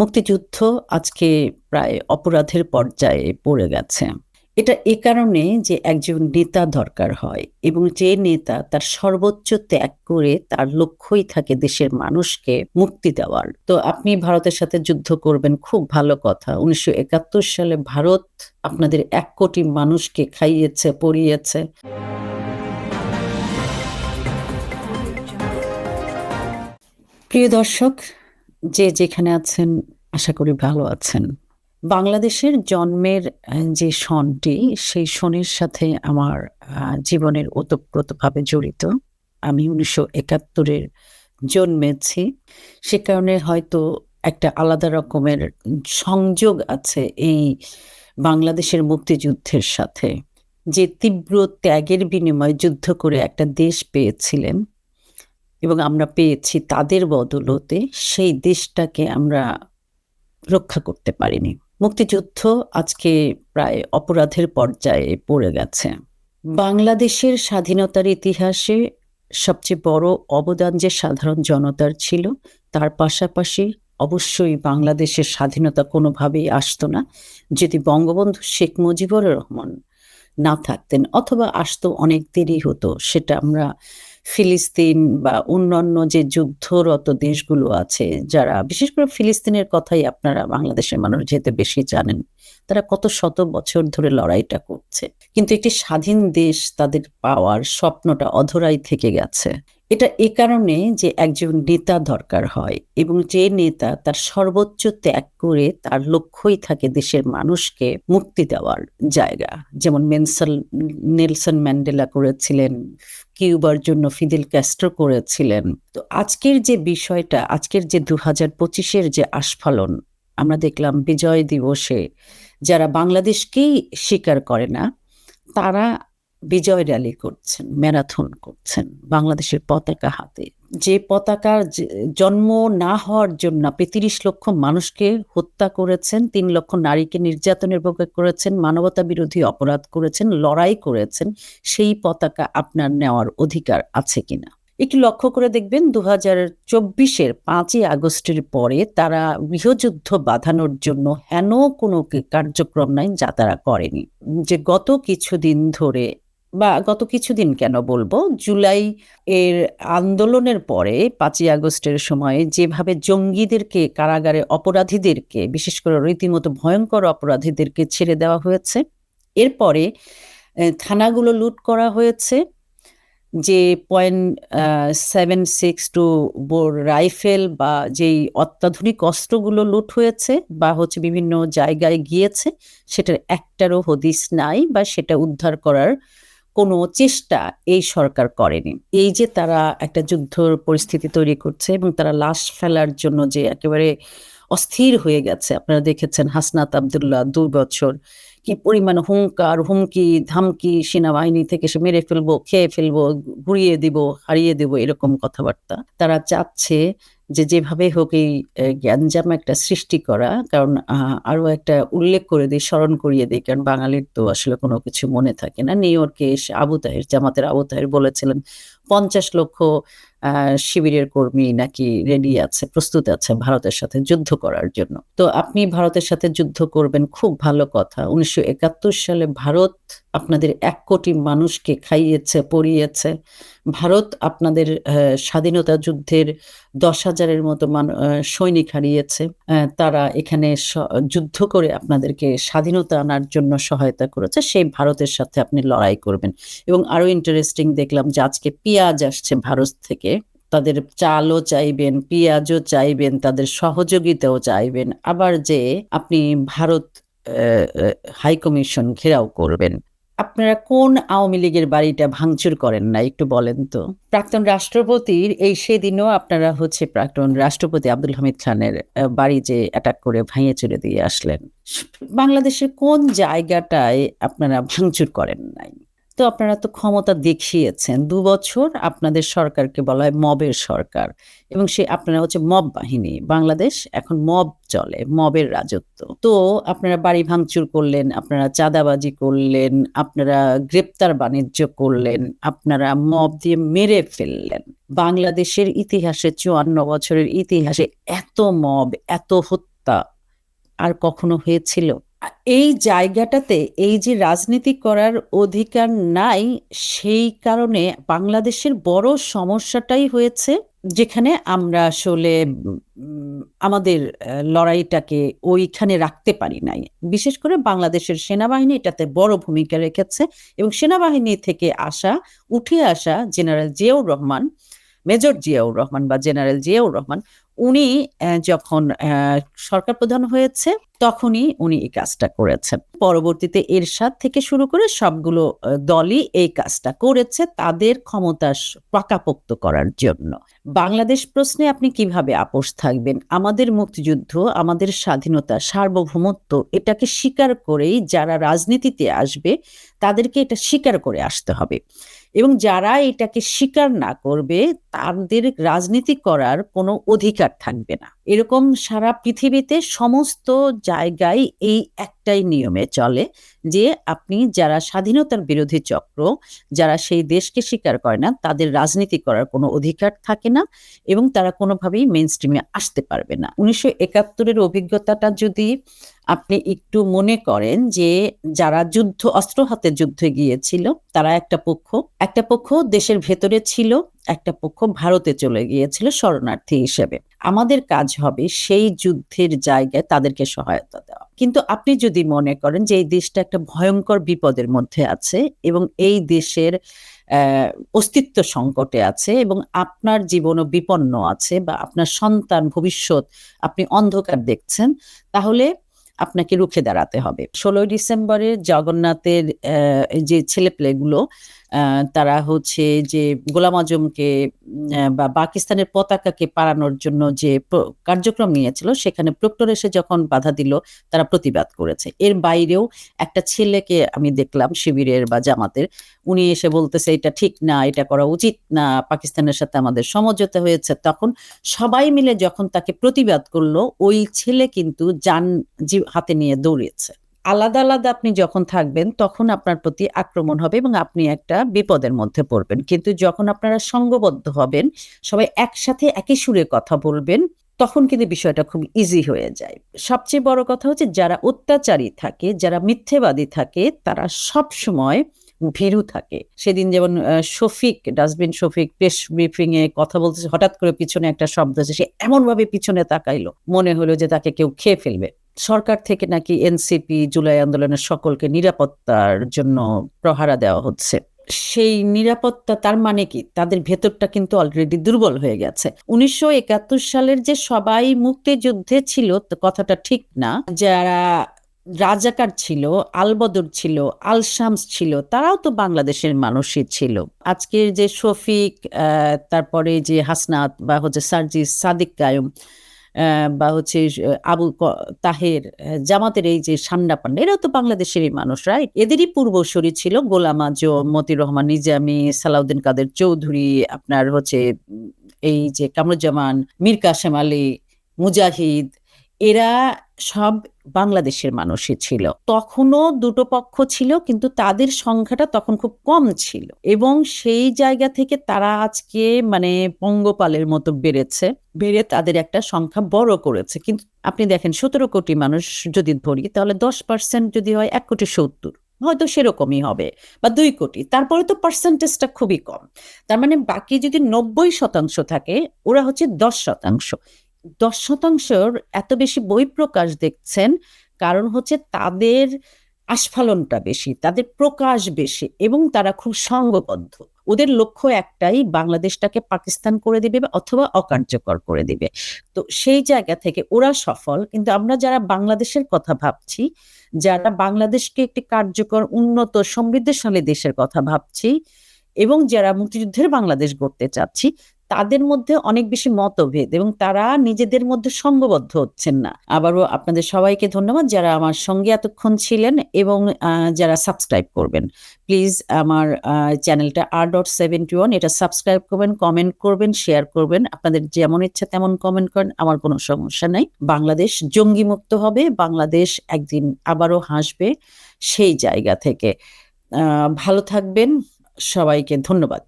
মুক্তিযুদ্ধ আজকে প্রায় অপরাধের পর্যায়ে পড়ে গেছে। এটা এ কারণে যে একজন নেতা দরকার হয় এবং যে নেতা তার সর্বোচ্চ ত্যাগ করে তার লক্ষ্যই থাকে দেশের মানুষকে মুক্তি দেওয়ার। তো আপনি ভারতের সাথে যুদ্ধ করবেন, খুব ভালো কথা। উনিশশো একাত্তর সালে ভারত আপনাদের এক কোটি মানুষকে খাইয়েছে, পড়িয়েছে। প্রিয় দর্শক যে যেখানে আছেন, আশা করি ভালো আছেন। বাংলাদেশের জন্মের যে সনটি সেই সনের সাথে আমার জীবনের ওতপ্রোতভাবে জড়িত। আমি উনিশশো একাত্তরের জন্মেছি। সে কারণে হয়তো একটা আলাদা রকমের সংযোগ আছে এই বাংলাদেশের মুক্তিযুদ্ধের সাথে। যে তীব্র ত্যাগের বিনিময়ে যুদ্ধ করে একটা দেশ পেয়েছিলেন এবং আমরা পেয়েছি তাদের বদলতে সেই দেশটাকে আমরা রক্ষা করতে পারিনি। মুক্তিযুদ্ধ আজকে প্রায় অপরাধের পর্যায়ে পড়ে গেছে। বাংলাদেশের স্বাধীনতার ইতিহাসে সবচেয়ে বড় অবদান যে সাধারণ জনতার ছিল, তার পাশাপাশি অবশ্যই বাংলাদেশের স্বাধীনতা কোনোভাবেই আসতো না। যদি বঙ্গবন্ধু শেখ মুজিবুর রহমান না থাকতেন, অথবা আসতো অনেক দেরি হতো, সেটা আমরা ফিলিস্তিন বা অন্যান্য যে যুদ্ধরত দেশগুলো আছে, যারা, বিশেষ করে ফিলিস্তিনের কথাই আপনারা বাংলাদেশের মানুষ যেতে বেশি জানেন তারা কত শত বছর ধরে লড়াইটা করছে। কিন্তু একটি স্বাধীন দেশ তাদের পাওয়ার স্বপ্নটা অধরাই থেকে গেছে। এটা এ কারণে যে একজন নেতা দরকার হয় এবং যে নেতা তার সর্বোচ্চ ত্যাগ করে তার লক্ষ্যই থাকে দেশের মানুষকে মুক্তি দেওয়ার জায়গা। যেমন মেনসল, নেলসন ম্যান্ডেলা করেছিলেন, কিউবার জন্য ফিদেল ক্যাস্ট্রো করেছিলেন। তো আজকের যে বিষয়টা, আজকের যে দু হাজার পঁচিশের যে আস্ফালন, আমরা দেখলাম বিজয় দিবসে যারা বাংলাদেশকেই স্বীকার করে না, তারা বিজয় র্যালি করছেন, ম্যারাথন করছেন বাংলাদেশের পতাকা হাতে। যে পতাকার জন্ম না হওয়ার জন্য আপনি তিরিশ লক্ষ মানুষকে হত্যা করেছেন, তিন লক্ষ নারীকে নির্যাতনের ভোগ করেছেন, মানবতা বিরোধী অপরাধ করেছেন, লড়াই করেছেন, সেই পতাকা আপনার নেওয়ার অধিকার আছে কিনা? একটু লক্ষ্য করে দেখবেন দু হাজার চব্বিশের পাঁচই আগস্টের পরে তারা গৃহযুদ্ধ বাঁধানোর জন্য হেন কোনো কার্যক্রম নাই যা তারা করেনি। যে গত কিছুদিন ধরে বা গত কিছুদিন কেন বলব, জুলাই এর আন্দোলনের পরে পাঁচই আগস্টের সময়ে যেভাবে জঙ্গিদেরকে, কারাগারে অপরাধীদেরকে, বিশেষ করে রীতিমতো ভয়ঙ্কর অপরাধীদেরকে ছেড়ে দেওয়া হয়েছে, এরপরে থানাগুলো লুট করা হয়েছে যে point seven six two bore rifle বা যেই অত্যাধুনিক অস্ত্রগুলো লুট হয়েছে বা হচ্ছে বিভিন্ন জায়গায় গিয়েছে, সেটার একটারও হদিস নাই বা সেটা উদ্ধার করার কোনো চেষ্টা এই সরকার করেনি। এই যে তারা একটা যুদ্ধর পরিস্থিতি তৈরি করছে এবং তারা লাশ ফেলার জন্য যে একেবারে অস্থির হয়ে গেছে, আপনারা দেখেছেন হাসনাত আবদুল্লাহ দুই বছর কি পরিমাণ হুঙ্কার হুমকি ধামকি সেনাবাহিনী থেকে সে মেরে ফেলব খেয়ে ফেলব ঘুরিয়ে দিব হারিয়ে দেব এরকম কথাবার্তা। তারা চাচ্ছে যে যেভাবে হোক এই গ্যাঞ্জাম একটা সৃষ্টি করা কারণ আহ, আরও একটা উল্লেখ করে দিই স্মরণ করিয়ে দিই কারণ বাঙালির তো আসলে কোনো কিছু মনে থাকে না। নিউ ইয়র্কে এসে আবু তাহের জামাতের আবু তাহের বলেছিলেন পঞ্চাশ লক্ষ শিবিরের কর্মী নাকি রেডি আছে, প্রস্তুত আছে ভারতের সাথে যুদ্ধ করার জন্য। তো আপনি ভারতের সাথে যুদ্ধ করবেন, খুব ভালো কথা। উনিশশো একাত্তর সালে ভারত আপনাদের এক কোটি মানুষকে খাইয়েছে, পড়িয়েছে। ভারত আপনাদের স্বাধীনতা যুদ্ধের দশ হাজারের মতো সৈনিক হারিয়েছে। তারা এখানে যুদ্ধ করে আপনাদেরকে স্বাধীনতা আনার জন্য সহায়তা করেছে। সেই ভারতের সাথে আপনি লড়াই করবেন। এবং আরও ইন্টারেস্টিং দেখলাম যে আজকে পেঁয়াজ আসছে ভারত থেকে। তাদের চালও চাইবেন, পেঁয়াজও চাইবেন, তাদের সহযোগিতাও চাইবেন। আবার যে আপনি ভারত হাই কমিশন ঘেরাও করবেন। আপনারা কোন আওয়ামী লীগের বাড়িটা ভাঙচুর করেন না? একটু বলেন তো। প্রাক্তন রাষ্ট্রপতির এই সেদিনও আপনারা হচ্ছে প্রাক্তন রাষ্ট্রপতি আব্দুল হামিদ খানের বাড়ি যে অ্যাটাক করে ভাঙিয়ে চুরে দিয়ে আসলেন। বাংলাদেশের কোন জায়গাটায় আপনারা ভাঙচুর করেন নাই? তো আপনারা তো ক্ষমতা দেখিয়েছেন। দু বছর আপনাদের সরকারকে বলা হয় মবের সরকার এবং সে আপনারা হচ্ছে মব বাহিনী। বাংলাদেশ এখন মব চলে, মবের রাজত্ব। তো আপনারা বাড়ি ভাঙচুর করলেন, আপনারা চাঁদাবাজি করলেন, আপনারা গ্রেপ্তার বাণিজ্য করলেন, আপনারা মব দিয়ে মেরে ফেললেন। বাংলাদেশের ইতিহাসে চুয়ান্ন বছরের ইতিহাসে এত মব, এত হত্যা আর কখনো হয়েছিল? এই জায়গাটাতে এই যে রাজনীতি করার অধিকার নাই, সেই কারণে বাংলাদেশের বড় সমস্যাটাই হয়েছে, যেখানে আমরা আসলে আমাদের লড়াইটাকে ওইখানে রাখতে পারি নাই। বিশেষ করে বাংলাদেশের সেনাবাহিনী এটাতে বড় ভূমিকা রেখেছে এবং সেনাবাহিনী থেকে আসা, উঠে আসা জেনারেল জিয়াউর রহমান, মেজর জিয়াউর রহমান বা জেনারেল জিয়াউর রহমান উনি যখন সরকার প্রধান হয়েছে, তখনই উনি এই কাজটা করেছেন। পরবর্তীতে এরশাদ থেকে শুরু করে সবগুলো দলই এই কাজটা করেছে তাদের ক্ষমতা পাকাপোক্ত করার জন্য। বাংলাদেশ প্রশ্নে আপনি কীভাবে আপোষ থাকবেন? আমাদের মুক্তিযুদ্ধ, আমাদের স্বাধীনতা, সার্বভৌমত্ব, এটাকে স্বীকার করেই যারা রাজনীতিতে আসবে, তাদেরকে এটা স্বীকার করে আসতে হবে। এবং যারা এটাকে স্বীকার না করবে, তাদের রাজনীতি করার কোনো অধিকার থাকবে না। এরকম সারা পৃথিবীতে সমস্ত জায়গায় এই একটাই নিয়মে চলে যে, আপনি যারা স্বাধীনতার বিরোধী চক্র, যারা সেই দেশকে স্বীকার করে না, তাদের রাজনীতি করার কোনো অধিকার থাকে না এবং তারা কোনোভাবেই মেন স্ট্রিমে আসতে পারবে না। উনিশশো একাত্তরের অভিজ্ঞতাটা যদি আপনি একটু মনে করেন যে যারা যুদ্ধ, অস্ত্র হাতে যুদ্ধে গিয়েছিল, তারা একটা পক্ষ। একটা পক্ষ দেশের ভেতরে ছিল, একটা পক্ষ ভারতে চলে গিয়েছিল শরণার্থী হিসেবে। আমাদের কাজ হবে সেই যুদ্ধের জায়গায় তাদেরকে সহায়তা দেওয়া। কিন্তু আপনি যদি মনে করেন যে এই দেশটা একটা ভয়ঙ্কর বিপদের মধ্যে আছে এবং এই দেশের অস্তিত্ব সংকটে আছে এবং আপনার জীবনও বিপন্ন আছে বা আপনার সন্তান ভবিষ্যৎ আপনি অন্ধকার দেখছেন, তাহলে আপনাকে রুখে দাঁড়াতে হবে। ষোলোই ডিসেম্বরে জগন্নাথের যে ছেলেপেলেগুলো তারা হচ্ছে যে গোলাম আজমকে বা পাকিস্তানের পতাকাকে পাড়ানোর জন্য যে কার্যক্রম নিয়েছিল, সেখানে প্রক্টর এসে যখন বাধা দিল, তারা প্রতিবাদ করেছে। এর বাইরেও একটা ছেলেকে আমি দেখলাম শিবিরের বা জামাতের, উনি এসে বলতেছে, এটা ঠিক না, এটা করা উচিত না, পাকিস্তানের সাথে আমাদের সমঝোতা হয়েছে। তখন সবাই মিলে যখন তাকে প্রতিবাদ করল, ওই ছেলে কিন্তু যান হাতে নিয়ে দৌড়িয়েছে। আলাদা আলাদা আপনি যখন থাকবেন, তখন আপনার প্রতি আক্রমণ হবে এবং আপনি একটা বিপদের মধ্যে পড়বেন। কিন্তু যখন আপনারা সঙ্গবদ্ধ হবেন, সবাই একসাথে একই সুরে কথা বলবেন, তখন কিন্তু বিষয়টা খুব ইজি হয়ে যায়। সবচেয়ে বড় কথা হচ্ছে, যারা অত্যাচারী থাকে, যারা মিথ্যেবাদী থাকে, তারা সব সময় ভীরু থাকে। সেদিন যেমন Shafiq, dustbin Shafiq press briefing এ কথা বলতেছে, হঠাৎ করে পিছনে একটা শব্দ আছে সে এমন ভাবে পিছনে তাকাইলো। মনে হলো যে তাকে কেউ খেয়ে ফেলবে। সরকার থেকে নাকি এনসিপি জুলাই আন্দোলনের সকলকে নিরাপত্তার জন্য প্রহারা দেওয়া হচ্ছে। সেই নিরাপত্তা তার মানে কি? তাদের ভেতরটা কিন্তু অলরেডি দুর্বল হয়ে গেছে। উনিশশো একাত্তর সালের যে সবাই মুক্তিযুদ্ধে ছিল কথাটা ঠিক না। যারা রাজাকার ছিল, আলবদর ছিল আল শামস ছিল, তারাও তো বাংলাদেশের মানুষই ছিল। আজকের যে শফিক তারপরে যে হাসনাত বা হচ্ছে সার্জিস সাদিক কায়ুম বা হচ্ছে আবু তাহের জামাতের এই যে সান্ডা পান্ডা, এরাও তো বাংলাদেশেরই মানুষ রাইট এদেরই পূর্বসরী ছিল গোলাম আজ মতি রহমান নিজামি, সালাউদ্দিন কাদের চৌধুরী, আপনার হচ্ছে, এই যে কামরুজ্জামান, মীর কাসেম আলী, মুজাহিদ, এরা সব বাংলাদেশের মানুষই ছিল। তখনও দুটো পক্ষ ছিল, কিন্তু তাদের সংখ্যাটা তখন খুব কম ছিল। এবং সেই জায়গা থেকে তারা আজকে মানে পঙ্গপালের মতো বেড়েছে, বেড়ে তাদের একটা সংখ্যা বড় করেছে। কিন্তু আপনি দেখেন, সতেরো কোটি মানুষ যদি ধরি, তাহলে দশ পার্সেন্ট যদি হয়, এক কোটি সত্তর। হয়তো সেরকমই হবে, বা দুই কোটি। তারপরে তো পার্সেন্টেজটা খুবই কম। তার মানে বাকি যদি নব্বই শতাংশ থাকে, ওরা হচ্ছে দশ শতাংশ। দশ শতাংশর এত বেশি বই প্রকাশ দেখছেন, কারণ হচ্ছে তাদের আস্ফালনটা বেশি, তাদের প্রকাশ বেশি এবং তারা খুব সঙ্গবদ্ধ। ওদের লক্ষ্য একটাই, বাংলাদেশটাকে পাকিস্তান করে দিবে অথবা অকার্যকর করে দিবে। তো সেই জায়গা থেকে ওরা সফল, কিন্তু আমরা যারা বাংলাদেশের কথা ভাবছি, যারা বাংলাদেশকে একটি কার্যকর, উন্নত, সমৃদ্ধশালী দেশের কথা ভাবছি এবং যারা মুক্তিযুদ্ধের বাংলাদেশ গড়তে চাচ্ছি তাদের মধ্যে অনেক বেশি মতভেদ এবং তারা নিজেদের মধ্যে সঙ্গবদ্ধ হচ্ছেন না। আবারও আপনাদের সবাইকে ধন্যবাদ যারা আমার সঙ্গে এতক্ষণ ছিলেন এবং যারা সাবস্ক্রাইব করবেন। প্লিজ আমার চ্যানেলটা আর ডট সেভেন্টি ওয়ান এটা সাবস্ক্রাইব করবেন, কমেন্ট করবেন, শেয়ার করবেন। আপনাদের যেমন ইচ্ছা তেমন কমেন্ট করেন, আমার কোনো সমস্যা নাই। বাংলাদেশ জঙ্গি মুক্ত হবে, বাংলাদেশ একদিন আবারও হাসবে সেই জায়গা থেকে। ভালো থাকবেন, সবাইকে ধন্যবাদ।